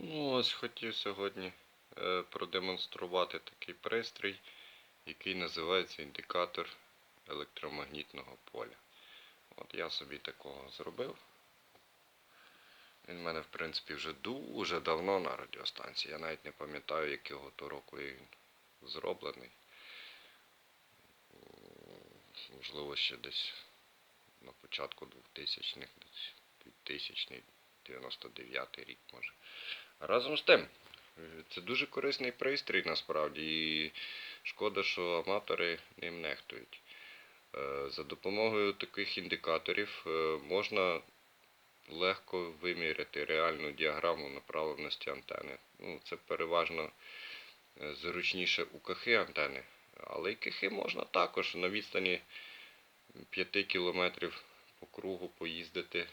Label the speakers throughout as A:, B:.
A: Ну, ось хотів сьогодні е, продемонструвати такий пристрій, який називається індикатор електромагнітного поля. От я собі такого зробив. Він в мене, в принципі, вже дуже давно на радіостанції. Я навіть не пам'ятаю, якого то року він зроблений. Можливо, ще десь на початку 2000-х, десь 2000 99 рік може. Разом з тим, це дуже корисний пристрій насправді, і шкода, що аматори ним нехтують. Е, За допомогою таких індикаторів е, можна легко виміряти реальну діаграму направленості антени. Ну, це переважно е, зручніше у кахи антени, але і кахи можна також на відстані 5 кілометрів по кругу поїздити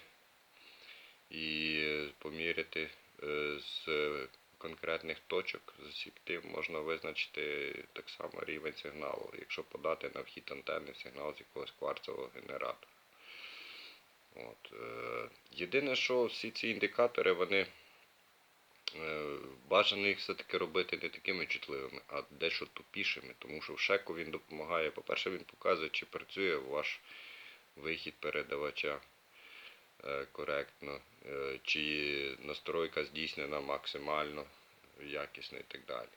A: і поміряти з конкретних точок засікти, можна визначити так само рівень сигналу, якщо подати на вхід антенни сигнал з якогось кварцевого генератора. От. е, Єдине, що всі ці індикатори, вони е, бажано їх все-таки робити не такими чутливими, а дещо тупішими, тому що в шеку він допомагає. По-перше, він показує, чи працює ваш вихід передавача е, коректно, чи настройка здійснена максимально якісно і так далі.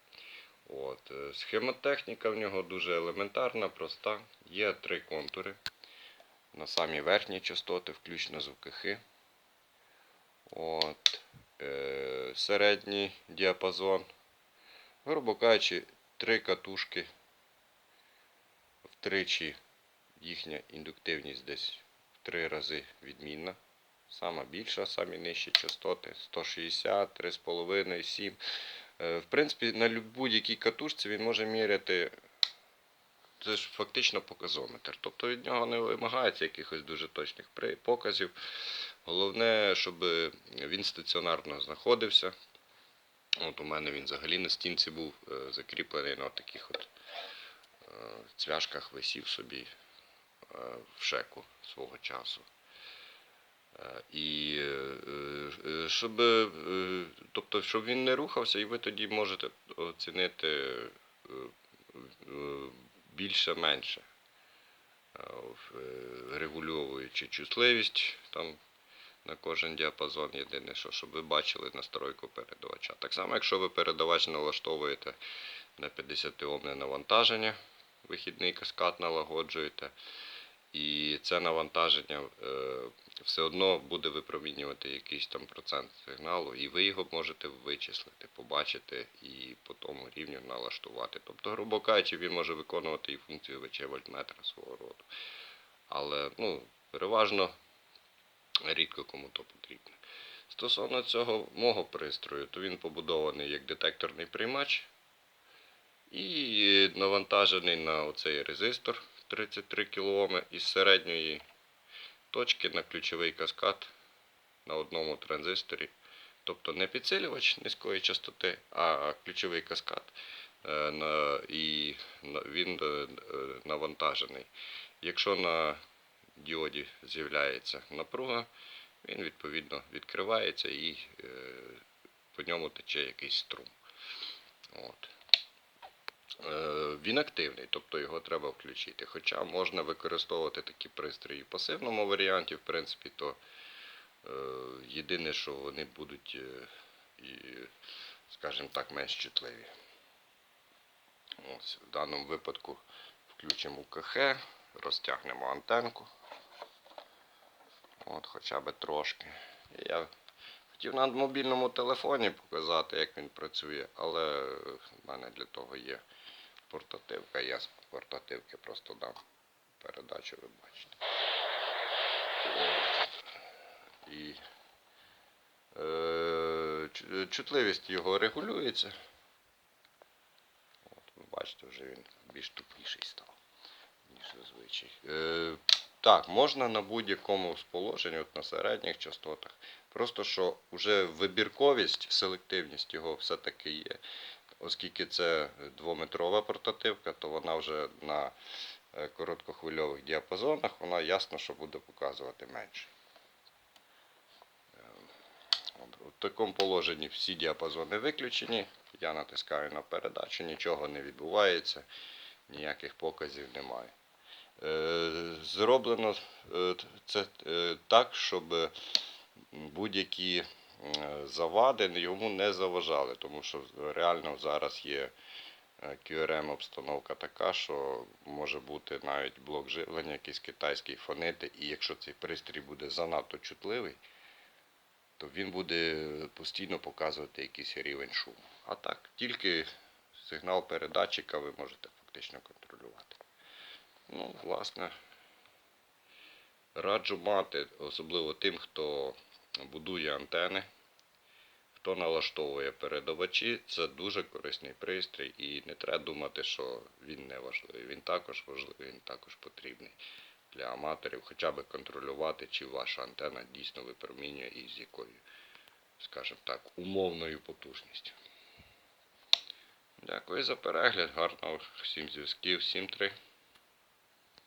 A: От. е, Схемотехніка в нього дуже елементарна, проста. Є три контури. На самі верхні частоти, включно звуки. От. Е, середній діапазон. Грубо кажучи, три катушки. Втричі їхня індуктивність десь в три рази відмінна. Сама більша, самі нижчі частоти 160, 3,5, 7. Е, В принципі, на будь-якій катушці він може міряти. Це ж фактично показометр. Тобто від нього не вимагається якихось дуже точних показів. Головне, щоб він стаціонарно знаходився. От у мене він взагалі на стінці був е, закріплений на таких от е, цвяшках висів собі е, в шеку свого часу. І е, е, щоб, е, тобто, щоб він не рухався, і ви тоді можете оцінити більше-менше, регульовуючи чутливість там на кожен діапазон. Єдине, що щоб ви бачили настройку передавача. Так само, якщо ви передавач налаштовуєте на 50 омне навантаження, вихідний каскад налагоджуєте. І це навантаження е, все одно буде випромінювати якийсь там процент сигналу, і ви його можете вичислити, побачити і по тому рівню налаштувати. Тобто, грубо кажучи, він може виконувати і функцію ВЧ вольтметра свого роду. Але ну, переважно рідко кому то потрібно. Стосовно цього мого пристрою, то він побудований як детекторний приймач і навантажений на оцей резистор 33 кОм із середньої точки на ключовий каскад на одному транзисторі. Тобто не підсилювач низької частоти, а ключовий каскад. Е, І він е, навантажений. Якщо на діоді з'являється напруга, він відповідно відкривається і е, по ньому тече якийсь струм. От. Е, Він активний, тобто його треба включити. Хоча можна використовувати такі пристрої в пасивному варіанті, в принципі, то е, єдине, що вони будуть, е, скажімо так, менш чутливі. Ось, в даному випадку включимо УКХ, розтягнемо антенку. От, хоча б трошки. Я хотів на мобільному телефоні показати, як він працює, але в мене для того є портативка. Я з портативки просто дам передачу, ви бачите. І е, чутливість його регулюється. От, ви бачите, вже він більш тупіший став, ніж зазвичай. Е, так, можна на будь-якому з положень, от на середніх частотах. Просто що вже вибірковість, селективність його все-таки є. Оскільки це двометрова портативка, то вона вже на е, короткохвильових діапазонах, вона ясно, що буде показувати менше. Ем, От в такому положенні всі діапазони виключені. Я натискаю на передачу, нічого не відбувається, ніяких показів немає. Е, Зроблено е, це так, щоб будь-які завади йому не заважали, тому що реально зараз є е, QRM обстановка така, що може бути навіть блок живлення, якийсь китайський фонити, і якщо цей пристрій буде занадто чутливий, то він буде постійно показувати якийсь рівень шуму. А так, тільки сигнал передатчика ви можете фактично контролювати. Ну, власне, раджу мати, особливо тим, хто будує антени, хто налаштовує передавачі, це дуже корисний пристрій, і не треба думати, що він не важливий. Він також важливий, він також потрібний для аматорів, хоча б контролювати, чи ваша антена дійсно випромінює і з якою, скажімо так, умовною потужністю. Дякую за перегляд, гарного всім зв'язків, всім три.